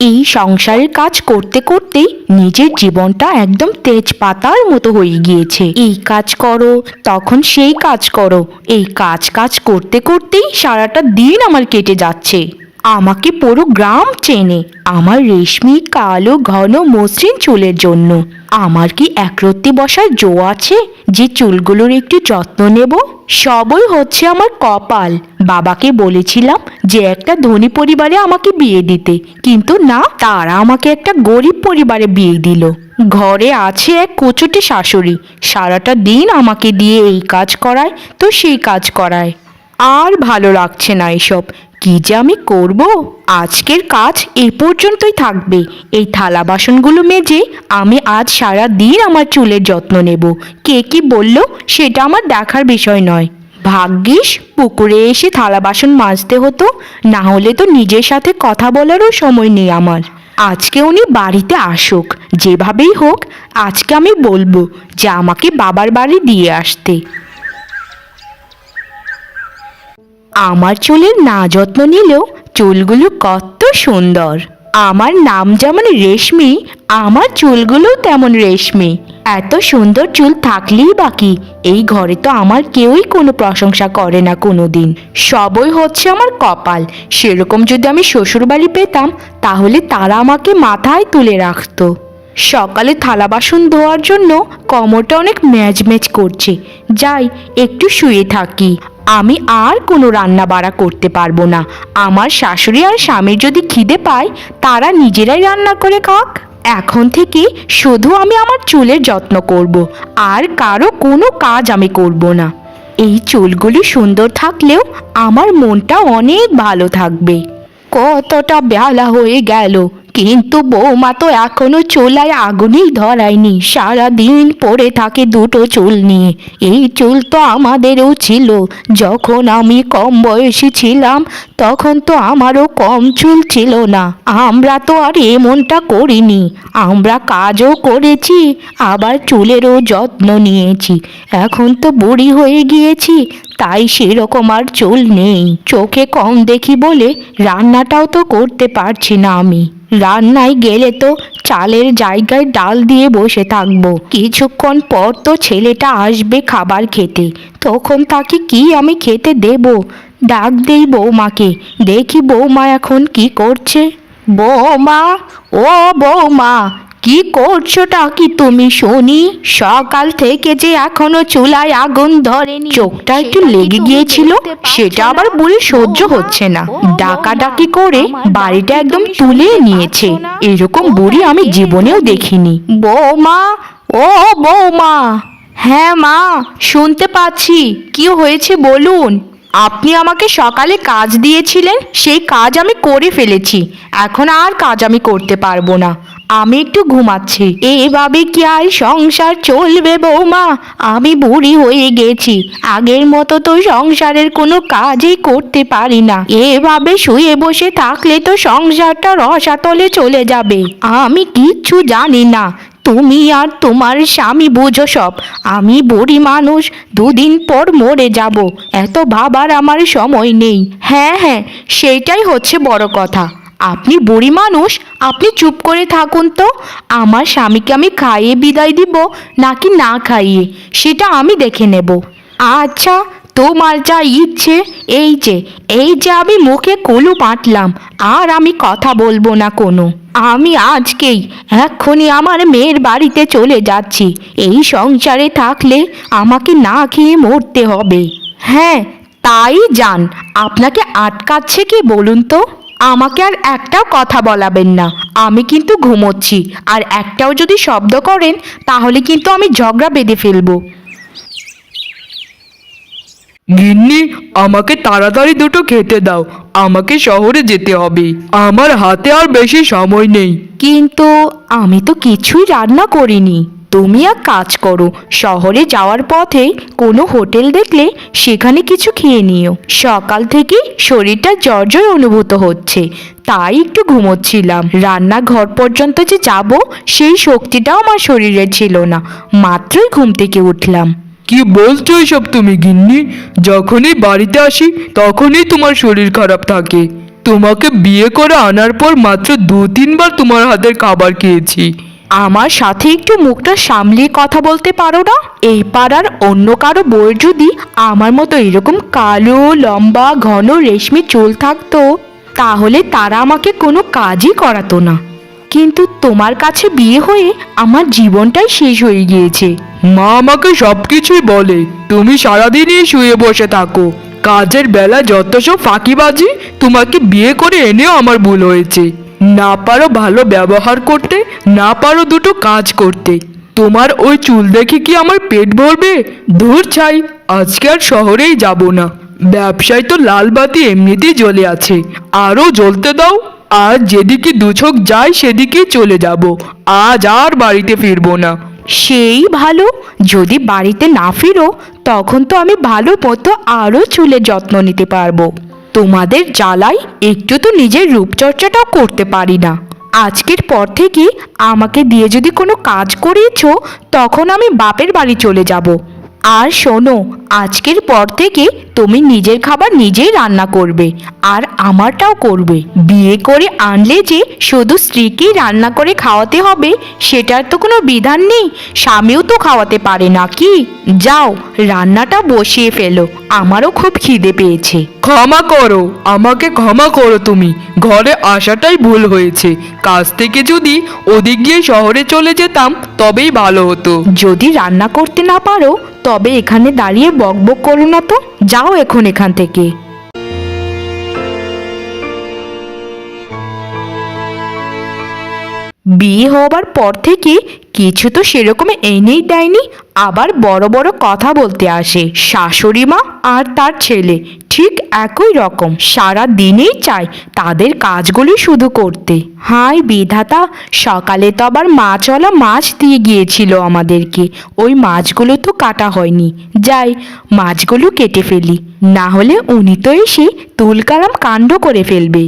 এই সংসারের কাজ করতে করতেই নিজের জীবনটা একদম তেজপাতার মতো হয়ে গিয়েছে। এই কাজ করো, তখন সেই কাজ করো। এই কাজ কাজ করতে করতেই সারাটা দিন আমার কেটে যাচ্ছে। আমাকে পুরো গ্রাম চেনে। আমার রেশমি, কালো, ঘন, মসৃণ চুলের জন্য। আমার কি একরত্তি বসার জো আছে যে চুলগুলোর একটু যত্ন নেব? সবই হচ্ছে আমার কপাল। বাবাকে বলেছিলাম যে একটা ধনী পরিবারে আমাকে বিয়ে দিতে। কিন্তু না, তারা আমাকে একটা গরিব পরিবারে বিয়ে দিল। ঘরে আছে এক কোচটে শাশুড়ি। সারাটা দিন আমাকে দিয়ে এই কাজ করায়, তো সেই কাজ করায়। আর ভালো লাগছে না এসব। কি যে আমি করব? আজকের কাজ এই পর্যন্তই থাকবে। এই থালা বাসনগুলো মেজে আমি আজ সারা দিন আমার চুলের যত্ন নেব। কে কি বলল সেটা আমার দেখার বিষয় নয়। ভাগ্যিস পুকুরে এসে থালা বাসন মাজতে হতো, না হলে তো নিজের সাথে কথা বলারও সময় নেই আমার। আজকে উনি বাড়িতে আসুক, যেভাবেই হোক, আজকে আমি বলব যে আমাকে বাবার বাড়ি দিয়ে আসতে। আমার চুলের না যত্ন নিলেও চুলগুলো কত সুন্দর। আমার নাম যেমন রেশমি, আমার চুলগুলো তেমন রেশমি। এত সুন্দর চুল থাকলেই বাকি এই ঘরে তো আমার কেউই কোনো প্রশংসা করে না কোনো দিন সবই হচ্ছে আমার কপাল। সেরকম যদি আমি শ্বশুরবাড়ি পেতাম, তাহলে তারা আমাকে মাথায় তুলে রাখতো। সকালে থালা বাসন ধোয়ার জন্য কোমরটা অনেক ম্যাজম্যাজ করছে। যাই, একটু শুয়ে থাকি। আমি আর কোনো রান্না বাড়া করতে পারব না। আমার শাশুড়ি আর স্বামীর যদি খিদে পায়, তারা নিজেরাই রান্না করে খাক। এখন থেকে শুধু আমি আমার চুলের যত্ন করব, আর কারও কোনো কাজ আমি করব না। এই চুলগুলি সুন্দর থাকলেও আমার মনটা অনেক ভালো থাকবে। কতটা বেলা হয়ে গেল কিন্তু বৌমা তো এখনও চুলায় আগুনই ধরায়নি। সারা দিন পড়ে থাকে দুটো চুল নিয়ে। এই চুল তো আমাদেরও ছিল। যখন আমি কম বয়সী ছিলাম, তখন তো আমারও কম চুল ছিল না। আমরা তো আর এমনটা করিনি। আমরা কাজও করেছি, আবার চুলেরও যত্ন নিয়েছি। এখন তো বুড়ি হয়ে গিয়েছি তাই সেরকম আর চুল নেই। চোখে কম দেখি বলে রান্নাটাও তো করতে পারছি না আমি। রান্নায় গেলে তো চালের জায়গায় ডাল দিয়ে বসে থাকব। কিছুক্ষণ পর তো ছেলেটা আসবে খাবার খেতে। তখন তাকে কি আমি খেতে দেব? ডাক দেই বৌমাকে। দেখি বৌমা এখন কি করছে। বৌমা, ও বৌমা কি করছোটা কি তুমি শুনি? সকাল থেকে যে এখনও চুলায় আগুন ধরেনি। চোখটা একটু লেগে গিয়েছিল? সেটা আবার বুড়ি সহ্য হচ্ছে না। ডাকাডাকি করে বাড়িটা একদম তুলে নিয়েছে। এরকম বুড়ি আমি জীবনেও দেখিনি। বৌমা ও বৌমা। হ্যাঁ মা শুনতে পাচ্ছি। কি হয়েছে বলুন? আপনি আমাকে সকালে কাজ দিয়েছিলেন সেই কাজ আমি করে ফেলেছি। এখন আর কাজ আমি করতে পারব না। আমি একটু ঘুমাচ্ছি। এভাবে কি আর সংসার চলবে বৌমা? আমি বুড়ি হয়ে গেছি। আগের মতো তো সংসারের কোনো কাজই করতে পারি না। এভাবে শুয়ে বসে থাকলে তো সংসারটা রসাতলে চলে যাবে। আমি কিচ্ছু জানি না। তুমি আর তোমার স্বামী বুঝো সব। আমি বুড়ি মানুষ, দুদিন পর মরে যাব। এত ভাবার আমার সময় নেই। হ্যাঁ হ্যাঁ সেইটাই হচ্ছে বড় কথা। আপনি বুড়ি মানুষ, আপনি চুপ করে থাকুন তো। আমার স্বামীকে আমি খাইয়ে বিদায় দিব নাকি না খাইয়ে, সেটা আমি দেখে নেব। আচ্ছা তোমার যা ইচ্ছে, এই যে এই যে আমি মুখে কলু পাটলাম আর আমি কথা বলব না কোনো। আমি আজকেই এক্ষুনি আমার মেয়ের বাড়িতে চলে যাচ্ছি। এই সংসারে থাকলে আমাকে না খেয়ে মরতে হবে। হ্যাঁ তাই যান। আপনাকে আটকাচ্ছে কি বলুন তো? আমাকে আর একটাও কথা বলাবেন না। আমি কিন্তু ঘুমোচ্ছি। আর একটাও যদি শব্দ করেন তাহলে কিন্তু আমি ঝগড়া বেঁধে ফেলব। গিন্নি আমাকে তাড়াতাড়ি দুটো খেতে দাও। আমাকে শহরে যেতে হবে। আমার হাতে আর বেশি সময় নেই। কিন্তু আমি তো কিছুই রান্না করিনি। তুমি এক কাজ করো, শহরে যাওয়ার পথে কোনো হোটেল দেখলে সেখানে কিছু খেয়ে নিও। সকাল থেকে শরীরটা জর্জর অনুভূত হচ্ছে, তাই একটু ঘুমোচ্ছিলাম। রান্নাঘর পর্যন্ত যে যাব, সেই শক্তিটাও আমার শরীরে ছিল না, মাত্রই ঘুম থেকে উঠলাম। কি বলছো এসব তুমি, গিন্নি? যখনই বাড়িতে আসি, তখনই তোমার শরীর খারাপ থাকে। তোমাকে বিয়ে করে আনার পর মাত্র দু তিনবার তোমার হাতের খাবার খেয়েছি। আমার সাথে একটু মুখটা সামলিয়ে কথা বলতে পারো না? এই পাড়ার অন্য কারও বউয়ের যদি আমার মতো এরকম কালো, লম্বা, ঘন, রেশমি চুল থাকতো, তাহলে তারা আমাকে কোনো কাজই করাতো না। কিন্তু তোমার কাছে বিয়ে হয়ে আমার জীবনটাই শেষ হয়ে গিয়েছে। মা আমাকে সবকিছুই বলে, তুমি সারাদিনই শুয়ে বসে থাকো। কাজের বেলা যত সব ফাঁকিবাজি, তোমাকে বিয়ে করে এনেও আমার ভুল হয়েছে। না পারো ভালো ব্যবহার করতে, না পারো দুটো কাজ করতে। তোমার ওই চুল দেখে কি আমার পেট ভরবে? দূর ছাই, আজকে আর শহরেই যাব না। ব্যবসায় তো লাল বাতি এমনিতেই জ্বলে আছে। আরও জ্বলতে দাও, আর যেদিকে দুচোখ যায় সেদিকেই চলে যাব। আজ আর বাড়িতে ফিরবো না। সেই ভালো, যদি বাড়িতে না ফিরো, তখন তো আমি ভালো মতো আরও চুলের যত্ন নিতে পারব। তোমাদের জ্বালায় একটু তো নিজের রূপচর্চাটাও করতে পারি না। আজকের পর থেকে আমাকে দিয়ে যদি কোনো কাজ করিয়েছ, তখন আমি বাপের বাড়ি চলে যাব। আর শোনো আজকের পর থেকে তুমি নিজের খাবার নিজেই রান্না করবে আর আমারটাও করবে। বিয়ে করে আনলে যে শুধু স্ত্রীকেই রান্না করে খাওয়াতে হবে সেটার তো কোনো বিধান নেই। স্বামীও তো খাওয়াতে পারে নাকি যাও রান্নাটা বসিয়ে ফেলো। আমারও খুব খিদে পেয়েছে। ক্ষমা করো আমাকে ক্ষমা করো তুমি। ঘরে আসাটাই ভুল হয়েছে। কাজ থেকে যদি ওদিক গিয়ে শহরে চলে যেতাম তবেই ভালো হতো। যদি রান্না করতে না পারো তবে এখানে দাঁড়িয়ে বকবক করো না তো। যাও এখন এখান থেকে। বিয়ে হওয়ার পর থেকে কিছু তো সেরকম এনেই দেয়নি। আবার বড় বড় কথা বলতে আসে, শাশুড়ি মা আর তার ছেলে, ঠিক একই রকম। সারা দিনেই চায় তাদের কাজগুলি শুধু করতে। হাই বিধাতা, সকালে তো আবার মাছওয়ালা মাছ দিয়ে গিয়েছিল আমাদেরকে। ওই মাছগুলো তো কাটা হয়নি। যাই, মাছগুলো কেটে ফেলি। না হলে উনি তো এসে তুলকালাম কাণ্ড করে ফেলবে।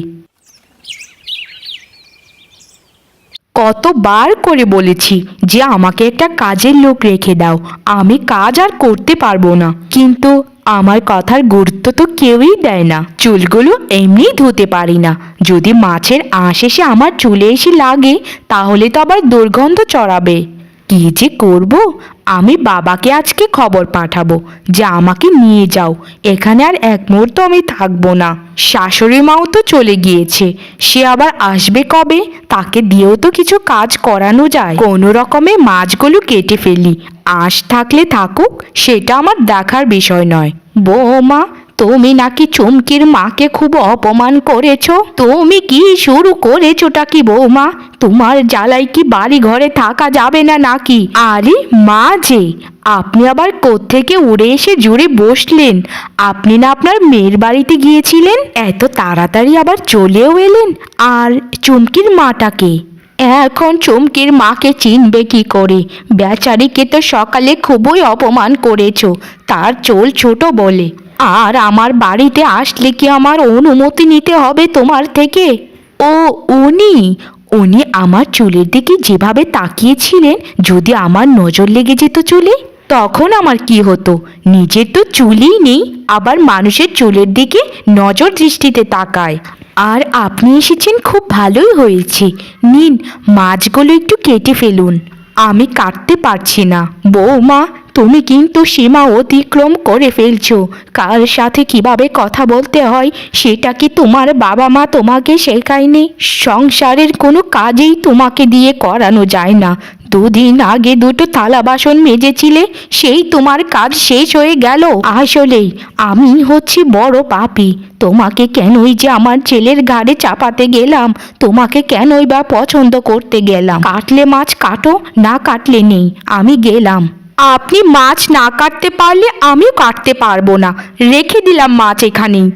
কতবার করে বলেছি যে আমাকে একটা কাজের লোক রেখে দাও। আমি কাজ আর করতে পারব না। কিন্তু আমার কথার গুরুত্ব তো কেউই দেয় না। চুলগুলো এমনি ধুতে পারি না। যদি মাছের আশেষে আমার চুলে এসে লাগে, তাহলে তো আবার দুর্গন্ধ চড়াবে। কি যে করব? আমি বাবাকে আজকে খবর পাঠাবো। যে আমাকে নিয়ে যাও। এখানে আর এক মুহূর্ত আমি থাকব না। শাশুড়ি মাও তো চলে গিয়েছে। সে আবার আসবে কবে? তাকে দিয়েও তো কিছু কাজ করানো যায়। কোনো রকমে মাছগুলো কেটে ফেলি। আঁশ থাকলে থাকুক, সেটা আমার দেখার বিষয় নয়। বৌমা তুমি নাকি চুমকির মাকে খুব অপমান করেছ? তুমি কি শুরু করেছোটা কি বৌমা? তোমার জ্বালাই কি বাড়ি ঘরে থাকা যাবে না নাকি? আরে মা যে, আপনি আবার কোত্থেকে উড়ে এসে জুড়ে বসলেন? আপনি না আপনার মেয়ের বাড়িতে গিয়েছিলেন? এত তাড়াতাড়ি আবার চলেও এলেন? আর চুমকির মাটাকে এখন চুমকির মাকে চিনবে কি করে? বেচারিকে তো সকালে খুবই অপমান করেছ। তার চোল ছোট বলে। আর আমার বাড়িতে আসলে কি আমার অনুমতি নিতে হবে তোমার থেকে? ও, উনি উনি আমার চুলের দিকে যেভাবে তাকিয়েছিলেন, যদি আমার নজর লেগে যেত চুলে, তখন আমার কি হতো? নিজের তো চুলই নেই, আবার মানুষের চুলের দিকে নজর দৃষ্টিতে তাকায়। আর আপনি এসেছেন খুব ভালোই হয়েছে। নিন, মাছগুলো একটু কেটে ফেলুন। আমি কাটতে পারছি না। বৌমা তুমি কিন্তু সীমা অতিক্রম করে ফেলছো। কার সাথে কীভাবে কথা বলতে হয়, সেটা কি তোমার বাবা মা তোমাকে শেখায়নি? সংসারের কোনো কাজেই তোমাকে দিয়ে করানো যায় না। দুদিন আগে দুটো থালা বাসন মেজেছিলে, সেই তোমার কাজ শেষ হয়ে গেল। আসলেই, আমি হচ্ছি বড় পাপি। তোমাকে কেনই যে আমার ছেলের ঘাড়ে চাপাতে গেলাম, তোমাকে কেনই বা পছন্দ করতে গেলাম। কাটলে মাছ কাটো, না কাটলে নেই। আমি গেলাম। আপনি মাছ না কাটতে পারলে আমিও কাটতে পারব না। রেখে দিলাম মাছ এখানেই।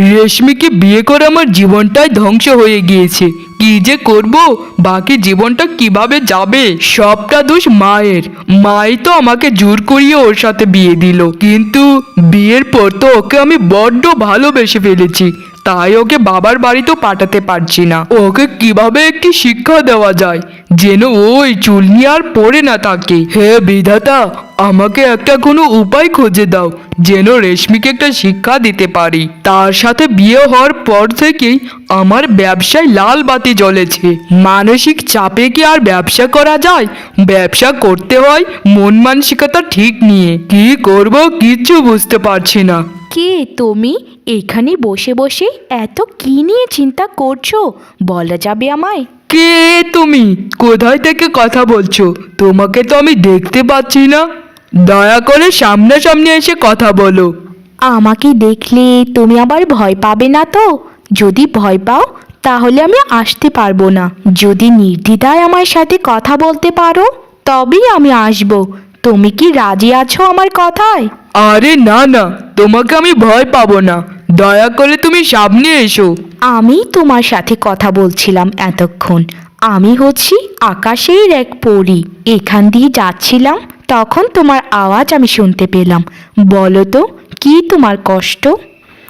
রেশমিকে বিয়ে করে আমার জীবনটাই ধ্বংস হয়ে গিয়েছে। কি যে করব? বাকি জীবনটা কীভাবে যাবে? সবটা দোষ মায়ের। মাই তো আমাকে জোর করিয়ে ওর সাথে বিয়ে দিল। কিন্তু বিয়ের পর তো ওকে আমি বড্ড ভালোবেসে ফেলেছি। তাই ওকে বাবার বাড়িতেও পাঠাতে পারছি না। ওকে কীভাবে একটি শিক্ষা দেওয়া যায়? যেন ওই চুল নিয়ে আর পড়ে না থাকে। হে বিধাতা, আমাকে একটা কোনো উপায় খুঁজে দাও, যেন রেশমিকে একটা শিক্ষা দিতে পারি। তার সাথে বিয়ে হওয়ার পর থেকেই আমার ব্যবসায় লাল বাতি জ্বলেছে। মানসিক চাপে কি আর ব্যবসা করা যায়? ব্যবসা করতে হয় মন মানসিকতা ঠিক নিয়ে। কি করব কিচ্ছু বুঝতে পারছি না। কে তুমি? এখানে বসে বসে এত কি নিয়ে চিন্তা করছ? বলা যাবে আমায়। কে তুমি? কোথায় থেকে কথা বলছো? তোমাকে তো আমি দেখতে পাচ্ছি না। দয়া করে সামনাসামনি এসে কথা বলো। আমাকে দেখলে তুমি আবার ভয় পাবে না তো? যদি ভয় পাও তাহলে আমি আসতে পারব না। যদি নির্দ্বিধায় আমার সাথে কথা বলতে পারো তবেই আমি আসব। তুমি কি রাজি আছো আমার কথায়? আরে না না তোমাকে আমি ভয় পাবো না। দয়া করে তুমি সামনে এসো। আমি তোমার সাথে কথা বলছিলাম এতক্ষণ। আমি হচ্ছি আকাশের এক পরী। এখান দিয়ে যাচ্ছিলাম, তখন তোমার আওয়াজ আমি শুনতে পেলাম। বলো তো, কি তোমার কষ্ট?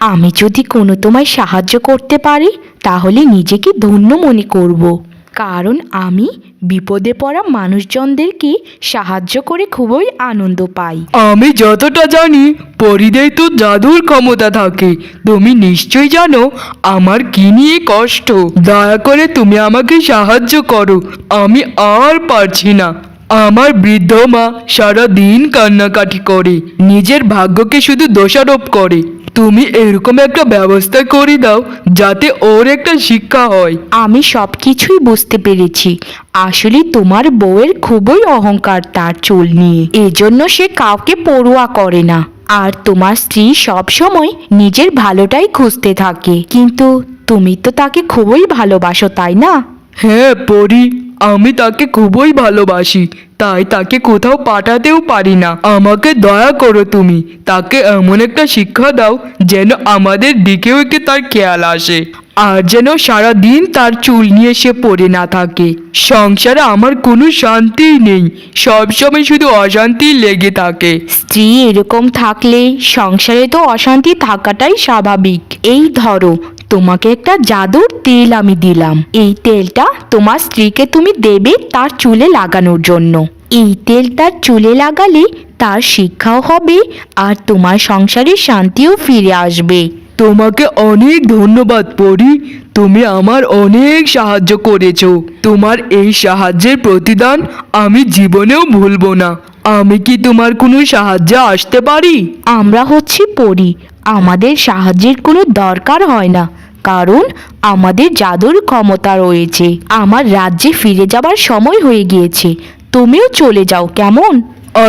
আমি যদি কোনো তোমায় সাহায্য করতে পারি, তাহলে নিজেকে ধন্য মনে করব। কারণ আমি বিপদে পড়া মানুষজনদেরকে সাহায্য করে খুবই আনন্দ পাই। আমি যতটা জানি পরিদের তো জাদুর ক্ষমতা থাকে। তুমি নিশ্চয়ই জানো, আমার কি নিয়ে কষ্ট? দয়া করে তুমি আমাকে সাহায্য করো। আমি আর পারছি না। আমার বৃদ্ধ মা সারা দিন কান্নাকাটি করে। নিজের ভাগ্যকে শুধু দোষারোপ করে। তুমি এরকম একটা ব্যবস্থা করে দাও যাতে ওর একটা শিক্ষা হয়। আমি সব কিছুই বুঝতে পেরেছি। আসলে তোমার বউয়ের খুবই অহংকার তার চুল নিয়ে। এজন্য সে কাউকে পড়ুয়া করে না। আর তোমার স্ত্রী সব সময় নিজের ভালোটাই খুঁজতে থাকে। কিন্তু তুমি তো তাকে খুবই ভালোবাসো তাই না? হ্যাঁ পরি। আমি তাকে খুবই ভালোবাসি, তাই তাকে কোথাও পাঠাতেও পারি না। আমাকে দয়া করো তুমি, তাকে এমন একটা শিক্ষা দাও যেন আমাদের দিকেও একে তার খেয়াল আসে। আর যেন সারা দিন তার চুল নিয়ে সে পড়ে না থাকে। সংসারে আমার কোনো শান্তিই নেই সবসময় শুধু অশান্তি লেগে থাকে। স্ত্রী এরকম থাকলে সংসারে তো অশান্তি থাকাটাই স্বাভাবিক। এই ধরো তোমাকে একটা জাদুর তেল আমি দিলাম। এই তেলটা তোমার স্ত্রীকে তুমি দেবে তার চুলে লাগানোর জন্য। এই তেল তার চুলে লাগালে তার শিক্ষাও হবে আর তোমার সংসারে শান্তিও ফিরে আসবে। তোমাকে অনেক ধন্যবাদ পরি। তুমি আমার অনেক সাহায্য করেছ। তোমার এই সাহায্যের প্রতিদান আমি জীবনেও ভুলবো না। আমি কি তোমার কোনো সাহায্যে আসতে পারি? আমরা হচ্ছি পড়ি আমাদের সাহায্যের কোনো দরকার হয় না। কারণ আমাদের জাদুর ক্ষমতা রয়েছে। আমার রাজ্যে ফিরে যাবার সময় হয়ে গিয়েছে। তুমিও চলে যাও, কেমন?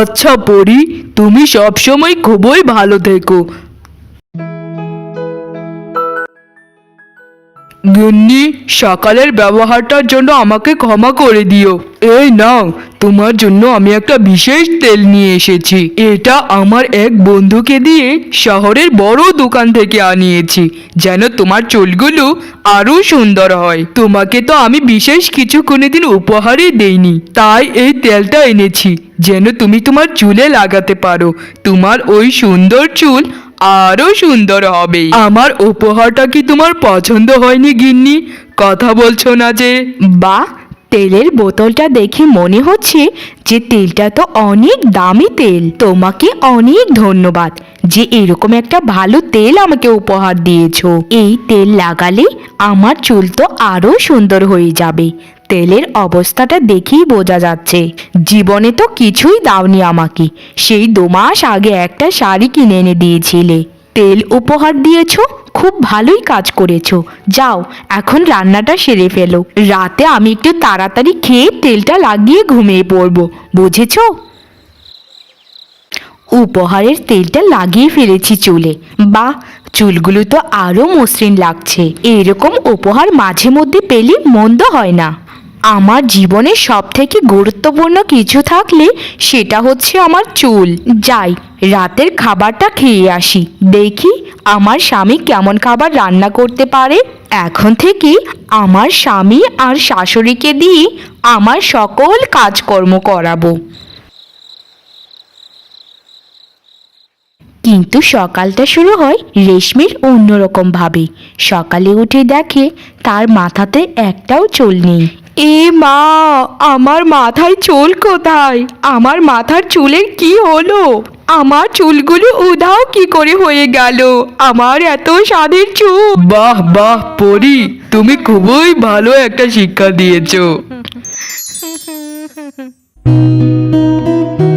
আচ্ছা পরি, তুমি সবসময় খুবই ভালো থেকো। গিন্নি, সকালের ব্যবহারটার জন্য আমাকে ক্ষমা করে দিও। এই নাও, তোমার জন্য আমি একটা বিশেষ তেল নিয়ে এসেছি। এটা আমার এক বন্ধুকে দিয়ে শহরের বড় দোকান থেকে আনিয়েছি, যেন তোমার চুলগুলো আরও সুন্দর হয়। তোমাকে তো আমি বিশেষ কিছু কোনোদিন উপহারই দেইনি, তাই এই তেলটা এনেছি, যেন তুমি তোমার চুলে লাগাতে পারো। তোমার ওই সুন্দর চুল আরও সুন্দর হবে। আমার উপহারটা কি তোমার পছন্দ হয়নি, গিন্নি? কথা বলছো না যে। বা তেলের বোতলটা দেখে মনে হচ্ছে যে তেলটা তো অনেক দামি তেল। তোমাকে অনেক ধন্যবাদ যে এরকম একটা ভালো তেল আমাকে উপহার দিয়েছ। এই তেল লাগালে আমার চুল তো আরও সুন্দর হয়ে যাবে। তেলের অবস্থাটা দেখেই বোঝা যাচ্ছে। জীবনে তো কিছুই দাওনি আমাকে। সেই দু মাস আগে একটা শাড়ি কিনে এনে দিয়েছিলে। তেল উপহার দিয়েছ, খুব ভালোই কাজ করেছ। যাও, এখন রান্নাটা সেরে ফেলো। রাতে আমি একটু তাড়াতাড়ি খেয়ে তেলটা লাগিয়ে ঘুমিয়ে পড়ব, বুঝেছ? উপহারের তেলটা লাগিয়ে ফেলেছি চুলে। বা চুলগুলো তো আরও মসৃণ লাগছে। এরকম উপহার মাঝে মধ্যে পেলে মন্দ হয় না। আমার জীবনে সব থেকে গুরুত্বপূর্ণ কিছু থাকলে সেটা হচ্ছে আমার চুল। যাই, রাতের খাবারটা খেয়ে আসি। দেখি আমার স্বামী কেমন খাবার রান্না করতে পারে। এখন থেকে আমার স্বামী আর শাশুড়িকে দিয়ে আমার সকল কাজকর্ম করাবো। কিন্তু সকালটা শুরু হয় রেশমির অন্যরকম ভাবে। সকালে উঠে দেখে তার মাথাতে একটাও চুল নেই। এ মা আমার মাথায় চুল কোথায়? আমার মাথার চুলে কি হলো? আমার চুলগুলো উধাও কি করে হয়ে গেল? আমার এত স্বাদের চুল। বাহ বাহ পরি তুমি খুবই ভালো একটা শিক্ষা দিয়েছ।